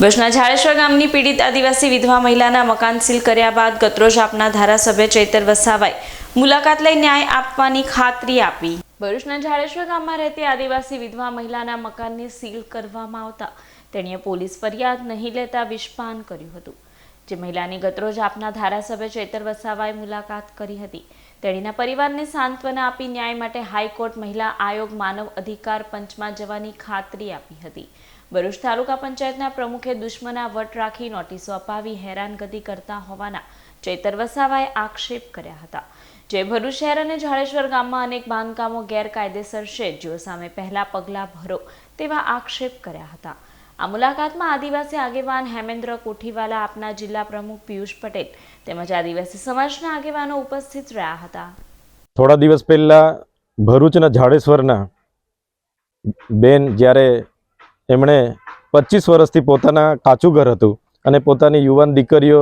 ભુજના ઝાડેશ્વર ગામની પીડિત આદિવાસી વિધવા મહિલાના મકાન સીલ કર્યા બાદ ગતરોજ આપના ધારાસભ્ય ચૈતર વસાવાએ મુલાકાત લઈ ન્યાય આપવાની ખાતરી આપી. ભરૂચના ઝાડેશ્વર ગામમાં રહેતી આદિવાસી વિધવા મહિલાના મકાનને સીલ કરવામાં આવતા તેણીએ પોલીસ ફરિયાદ નહીં લેતા વિષપાન કર્યું હતું. જે મહિલાની ગતરોજ આપના ધારાસભ્ય ચૈતર વસાવાએ મુલાકાત કરી હતી. તેણીના પરિવારને સાંત્વના આપી ન્યાય માટે હાઈકોર્ટ મહિલા આયોગ માનવ અધિકાર પંચમાં જવાની ખાતરી આપી હતી. ભરૂચ તાલુકા પંચાયતના પ્રમુખે દુશ્મના વટ રાખી નોટિસો અપાવી હેરાનગતિ કરતા હોવાના ચેતર વસાવાએ આક્ષેપ કર્યા હતા. જે ભરૂચ શહેર અને જાડેશ્વર ગામમાં અનેક બાંધકામો ગેરકાયદેસર છે. જેઓ સામે પહેલા પગલાં ભરો તેવા આક્ષેપ કર્યા હતા. આ મુલાકાતમાં આદિવાસી આગેવાન હેમેન્દ્ર કોઠીવાલા આપના જિલ્લા પ્રમુખ પિયુષ પટેલ તેમજ આદિવાસી સમાજના આગેવાનો ઉપસ્થિત રહ્યા હતા. થોડા દિવસ પહેલા ભરૂચના જાડેશ્વરના બેન જ્યારે એમણે પચીસ વર્ષથી પોતાના કાચું ઘર હતું અને પોતાની યુવાન દીકરીઓ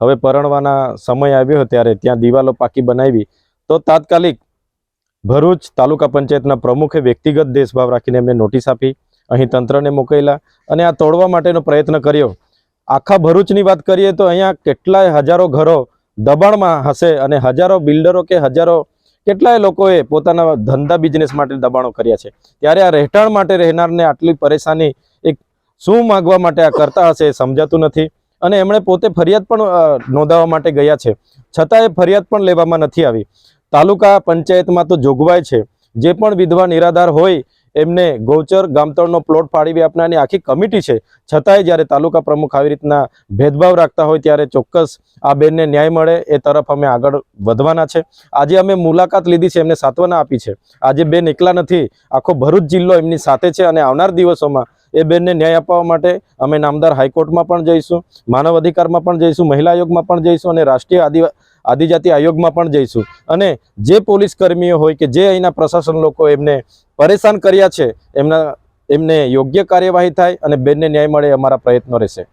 હવે પરણવાના સમય આવ્યો ત્યારે ત્યાં દિવાલો પાકી બનાવી. તો તાત્કાલિક ભરૂચ તાલુકા પંચાયતના પ્રમુખે વ્યક્તિગત દેશભાવ રાખીને એમને નોટિસ આપી, અહીં તંત્રને મોકલેલા અને આ તોડવા માટેનો પ્રયત્ન કર્યો. આખા ભરૂચની વાત કરીએ તો અહીંયા કેટલાય હજારો ઘરો દબાણમાં હશે અને હજારો બિલ્ડરો કે હજારો કેટલાય લોકોએ પોતાના ધંધા બિઝનેસ માટે દબાણો કર્યા છે. ત્યારે આ રહેઠાણ માટે રહેનારને આટલી પરેશાની એક શું માગવા માટે આ કરતા હશે સમજાતું નથી અને એમણે પોતે ફરિયાદ પણ નોંધાવવા માટે ગયા છે. છતાં એ ફરિયાદ પણ લેવામાં નથી આવી. તાલુકા પંચાયતમાં તો જોગવાઈ છે. જે પણ વિધવા નિરાધાર હોય એમને ગૌચર ગામતળનો પ્લોટ ફાળવી આપનારની આખી કમિટી છે. છતાંય જ્યારે તાલુકા પ્રમુખ આવી રીતના ભેદભાવ રાખતા હોય ત્યારે ચોક્કસ આ બેનને ન્યાય મળે એ તરફ અમે આગળ વધવાના છે. આજે અમે મુલાકાત લીધી છે, એમને સાંત્વના આપી છે. આજે બેન એકલા નથી, આખો ભરૂચ જિલ્લો એમની સાથે છે અને આવનાર દિવસોમાં એ બેનને ન્યાય અપાવવા માટે અમે નામદાર હાઈકોર્ટમાં પણ જઈશું, માનવ અધિકારમાં પણ જઈશું, મહિલા આયોગમાં પણ જઈશું અને રાષ્ટ્રીય આદિવા આદિજાતિ આયોગમાં પણ જઈશું. અને જે પોલીસ કર્મીઓ હોય કે જે અહીંના પ્રશાસન લોકો એમને પરેશાન કર્યા છે, એમના એમને યોગ્ય કાર્યવાહી થાય અને બેનને ન્યાય મળે અમારા પ્રયત્નો રહેશે.